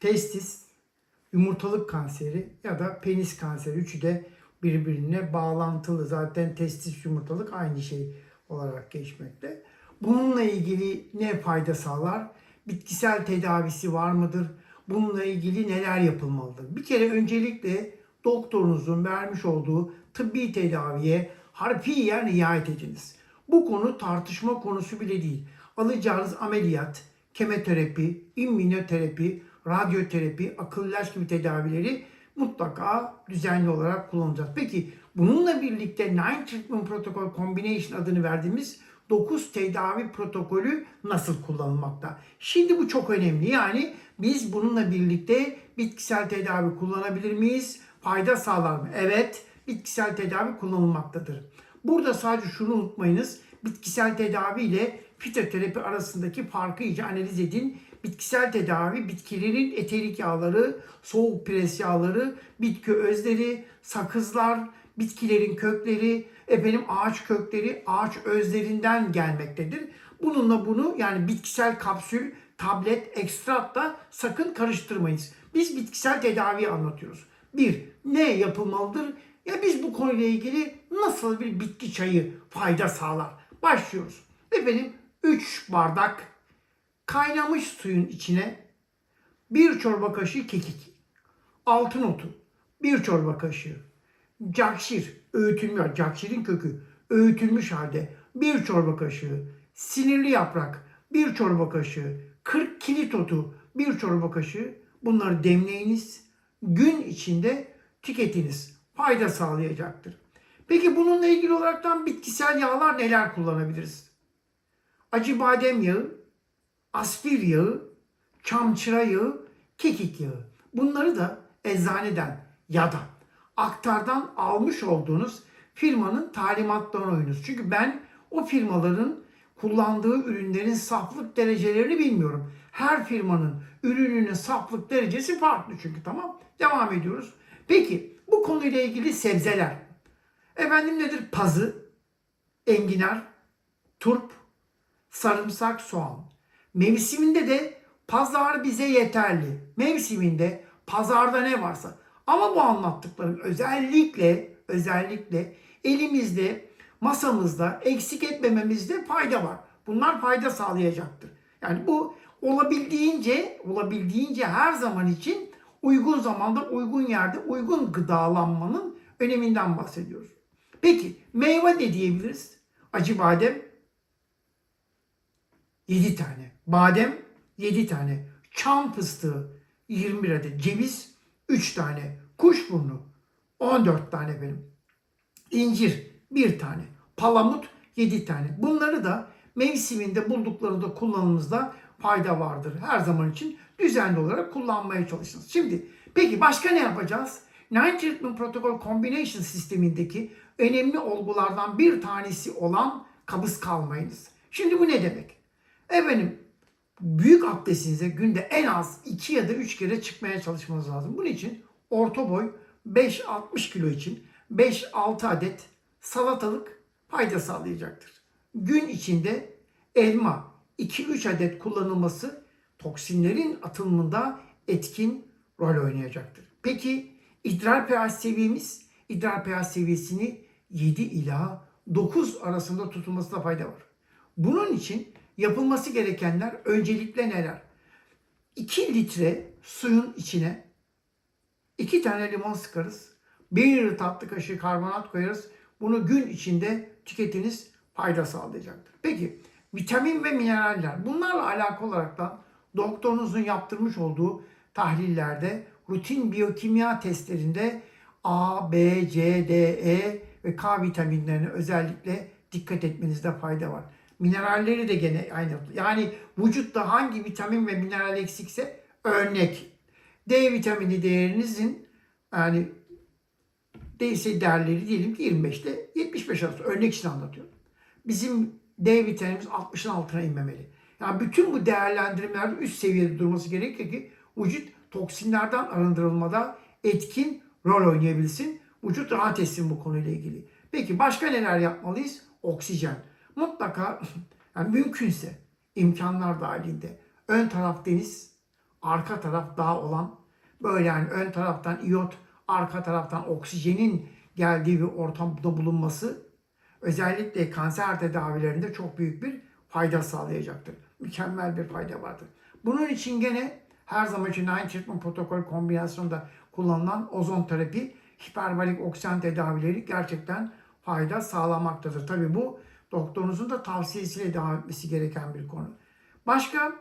testis, yumurtalık kanseri ya da penis kanseri. Üçü de birbirine bağlantılı. Zaten testis yumurtalık aynı şey olarak geçmekte. Bununla ilgili ne fayda sağlar? Bitkisel tedavisi var mıdır? Bununla ilgili neler yapılmalıdır? Bir kere öncelikle doktorunuzun vermiş olduğu tıbbi tedaviye harfiyen riayet ediniz. Bu konu tartışma konusu bile değil. Alacağınız ameliyat, kemoterapi, immünoterapi, radyoterapi, akıl ilaç gibi tedavileri mutlaka düzenli olarak kullanacağız. Peki bununla birlikte Nine Treatment Protocol Combination adını verdiğimiz 9 tedavi protokolü nasıl kullanılmakta? Şimdi bu çok önemli. Yani biz bununla birlikte bitkisel tedavi kullanabilir miyiz? Fayda sağlar mı? Evet, bitkisel tedavi kullanılmaktadır. Burada sadece şunu unutmayınız. Bitkisel tedavi ile fitoterapi arasındaki farkı iyice analiz edin. Bitkisel tedavi bitkilerin eterik yağları, soğuk pres yağları, bitki özleri, sakızlar, bitkilerin kökleri, efendim ağaç kökleri, ağaç özlerinden gelmektedir. Bununla bunu yani bitkisel kapsül, tablet, ekstratla sakın karıştırmayınız. Biz bitkisel tedavi anlatıyoruz. Bir, ne yapılmalıdır? Ya biz bu konuyla ilgili nasıl bir bitki çayı fayda sağlar? Başlıyoruz. Efendim 3 bardak kaynamış suyun içine bir çorba kaşığı kekik, altın otu, bir çorba kaşığı, cakşir, öğütülmüş, cakşirin kökü, öğütülmüş halde bir çorba kaşığı, sinirli yaprak, bir çorba kaşığı, 40 kilit otu, bir çorba kaşığı bunları demleyiniz, gün içinde tüketiniz. Fayda sağlayacaktır. Peki bununla ilgili olaraktan bitkisel yağlar neler kullanabiliriz? Acı badem yağı, aspir yağı, çamçıra yağı, kekik yağı. Bunları da eczaneden ya da aktardan almış olduğunuz firmanın talimatlarına uyunuz. Çünkü ben o firmaların kullandığı ürünlerin saflık derecelerini bilmiyorum. Her firmanın ürününün saflık derecesi farklı çünkü tamam. Devam ediyoruz. Peki bu konuyla ilgili sebzeler. Efendim nedir? Pazı, enginar, turp, sarımsak, soğan. Mevsiminde de pazar bize yeterli. Mevsiminde pazarda ne varsa. Ama bu anlattıklarım özellikle özellikle elimizde masamızda eksik etmememizde fayda var. Bunlar fayda sağlayacaktır. Yani bu olabildiğince olabildiğince her zaman için uygun zamanda uygun yerde uygun gıdalanmanın öneminden bahsediyoruz. Peki meyve ne diyebiliriz? Acı badem 7 tane. Badem 7 tane. Çam fıstığı 21 adet. Ceviz 3 tane. Kuşburnu 14 tane benim. İncir 1 tane. Palamut 7 tane. Bunları da mevsiminde bulduklarında kullanımımızda fayda vardır. Her zaman için düzenli olarak kullanmaya çalışınız. Şimdi peki başka ne yapacağız? Nine Treatment Protocol Combination sistemindeki önemli olgulardan bir tanesi olan kabız kalmayınız. Şimdi bu ne demek? Efendim büyük abdestinize günde en az 2 ya da 3 kere çıkmaya çalışmanız lazım. Bunun için orta boy 5-60 kilo için 5-6 adet salatalık fayda sağlayacaktır. Gün içinde elma 2-3 adet kullanılması toksinlerin atılımında etkin rol oynayacaktır. Peki idrar pH seviyemiz idrar pH seviyesini 7 ila 9 arasında tutulmasına fayda var. Bunun için yapılması gerekenler öncelikle neler? 2 litre suyun içine 2 tane limon sıkarız. 1 tatlı kaşığı karbonat koyarız. Bunu gün içinde tüketiniz fayda sağlayacaktır. Peki vitamin ve mineraller bunlarla alakalı olarak da doktorunuzun yaptırmış olduğu tahlillerde rutin biyokimya testlerinde A, B, C, D, E ve K vitaminlerine özellikle dikkat etmenizde fayda var. Mineralleri de gene aynı. Yani vücutta hangi vitamin ve mineral eksikse örnek. D vitamini değerinizin yani değilse değerleri diyelim ki 25 ile 75 arası. Örnek için anlatıyorum. Bizim D vitaminimiz 60'ın altına inmemeli. Yani bütün bu değerlendirmeler üst seviyede durması gerekiyor ki vücut toksinlerden arındırılmada etkin rol oynayabilsin. Vücut rahat etsin bu konuyla ilgili. Peki başka neler yapmalıyız? Oksijen. Mutlaka yani mümkünse imkanlar dahilinde ön taraf deniz, arka taraf dağ olan böyle yani ön taraftan iyot, arka taraftan oksijenin geldiği bir ortamda bulunması özellikle kanser tedavilerinde çok büyük bir fayda sağlayacaktır. Mükemmel bir fayda vardır. Bunun için gene her zaman için aynı treatment protokol kombinasyonunda kullanılan ozon terapi, hiperbarik oksijen tedavileri gerçekten fayda sağlamaktadır. Tabii bu doktorunuzun da tavsiyesiyle devam etmesi gereken bir konu. Başka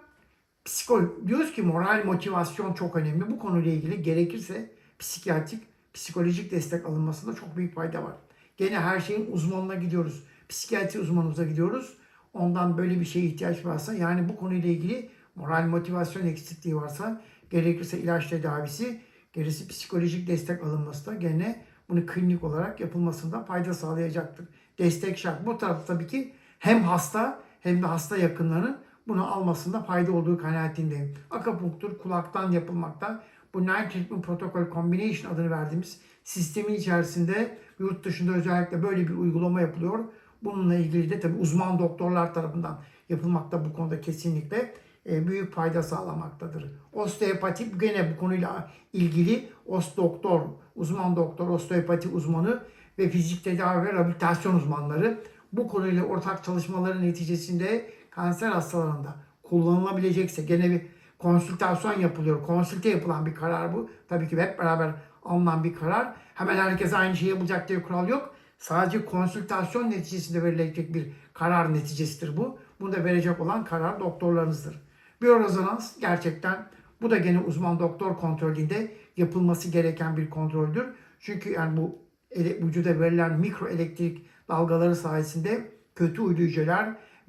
psikol diyoruz ki moral motivasyon çok önemli. Bu konuyla ilgili gerekirse psikiyatrik, psikolojik destek alınmasında çok büyük fayda var. Gene her şeyin uzmanına gidiyoruz. Psikiyatri uzmanımıza gidiyoruz. Ondan böyle bir şeye ihtiyaç varsa yani bu konuyla ilgili moral motivasyon eksikliği varsa gerekirse ilaç tedavisi, gerisi psikolojik destek alınması da gene bunu klinik olarak yapılmasında fayda sağlayacaktır. Destek şart. Bu tarafta tabii ki hem hasta hem de hasta yakınlarının bunu almasında fayda olduğu kanaatindeyim. Akupunktur kulaktan yapılmakta. Bu Nine Treatment Protocol Combination adını verdiğimiz sistemin içerisinde yurt dışında özellikle böyle bir uygulama yapılıyor. Bununla ilgili de tabii uzman doktorlar tarafından yapılmakta bu konuda kesinlikle e, büyük fayda sağlamaktadır. Osteopati gene bu konuyla ilgili os doktor, uzman doktor, osteopati uzmanı ve fizik tedavi ve rehabilitasyon uzmanları bu konuyla ortak çalışmaların neticesinde kanser hastalarında kullanılabilecekse gene bir konsültasyon yapılıyor. Konsülte yapılan bir karar bu. Tabii ki hep beraber alınan bir karar. Hemen herkes aynı şeyi yapacak diye kural yok. Sadece konsültasyon neticesinde verilecek bir karar neticesidir bu. Bunu da verecek olan karar doktorlarınızdır. Biyorezonans gerçekten bu da gene uzman doktor kontrolünde yapılması gereken bir kontroldür. Çünkü yani bu vücuda verilen mikro elektrik dalgaları sayesinde kötü uydu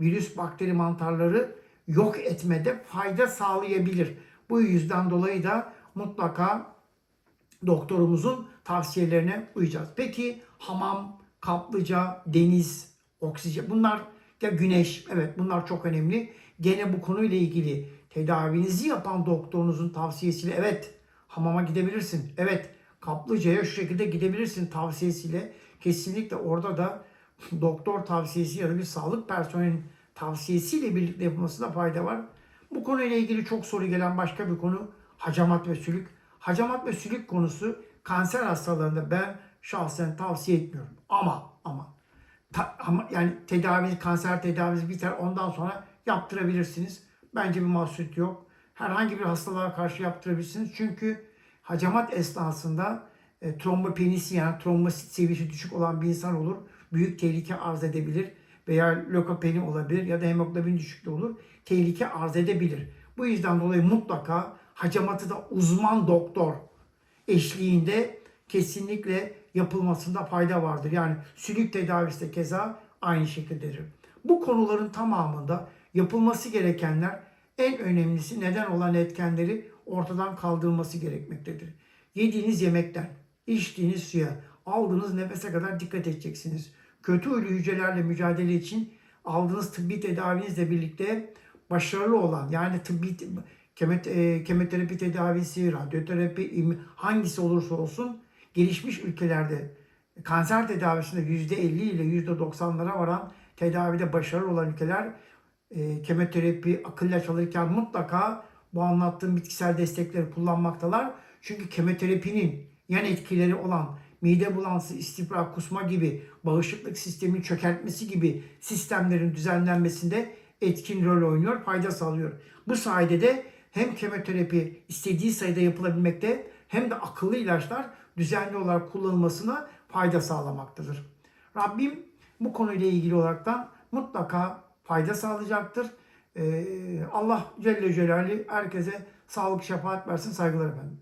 virüs, bakteri mantarları yok etmede fayda sağlayabilir. Bu yüzden dolayı da mutlaka doktorumuzun tavsiyelerine uyacağız. Peki hamam, kaplıca, deniz, oksijen bunlar ya güneş evet bunlar çok önemli. Gene bu konuyla ilgili tedavinizi yapan doktorunuzun tavsiyesiyle evet hamama gidebilirsin. Evet kaplıcaya şu şekilde gidebilirsin tavsiyesiyle kesinlikle orada da doktor tavsiyesi ya da bir sağlık personelinin tavsiyesiyle birlikte yapılmasında fayda var. Bu konuyla ilgili çok soru gelen başka bir konu hacamat ve sülük. Hacamat ve sülük konusu kanser hastalarında ben şahsen tavsiye etmiyorum. Ama ama ta, ama yani tedavi kanser tedavisi biter ondan sonra yaptırabilirsiniz. Bence bir mahsur yok. Herhangi bir hastalığa karşı yaptırabilirsiniz. Çünkü hacamat esnasında e, trombopenisi yani trombosit seviyesi düşük olan bir insan olur. Büyük tehlike arz edebilir veya lökopeni olabilir ya da hemoglobin düşüklüğü olur. Tehlike arz edebilir. Bu yüzden dolayı mutlaka hacamatı da uzman doktor eşliğinde kesinlikle yapılmasında fayda vardır. Yani sülük tedavisi de keza aynı şekildedir. Bu konuların tamamında yapılması gerekenler en önemlisi neden olan etkenleri ortadan kaldırılması gerekmektedir. Yediğiniz yemekten, içtiğiniz suya, aldığınız nefese kadar dikkat edeceksiniz. Kötü huylu hücrelerle mücadele için aldığınız tıbbi tedavinizle birlikte başarılı olan yani tıbbi kemet, e, kemoterapi tedavisi, radyoterapi hangisi olursa olsun gelişmiş ülkelerde kanser tedavisinde %50 ile %90'lara varan tedavide başarılı olan ülkeler e, kemoterapi, akıl ilaç mutlaka bu anlattığım bitkisel destekleri kullanmaktalar. Çünkü kemoterapinin yan etkileri olan mide bulantısı, istipra, kusma gibi bağışıklık sisteminin çökertmesi gibi sistemlerin düzenlenmesinde etkin rol oynuyor, fayda sağlıyor. Bu sayede de hem kemoterapi istediği sayıda yapılabilmekte hem de akıllı ilaçlar düzenli olarak kullanılmasına fayda sağlamaktadır. Rabbim bu konuyla ilgili olaraktan mutlaka fayda sağlayacaktır. Ee, Allah Celle Celaluhu herkese sağlık şefaat versin. Saygılar efendim.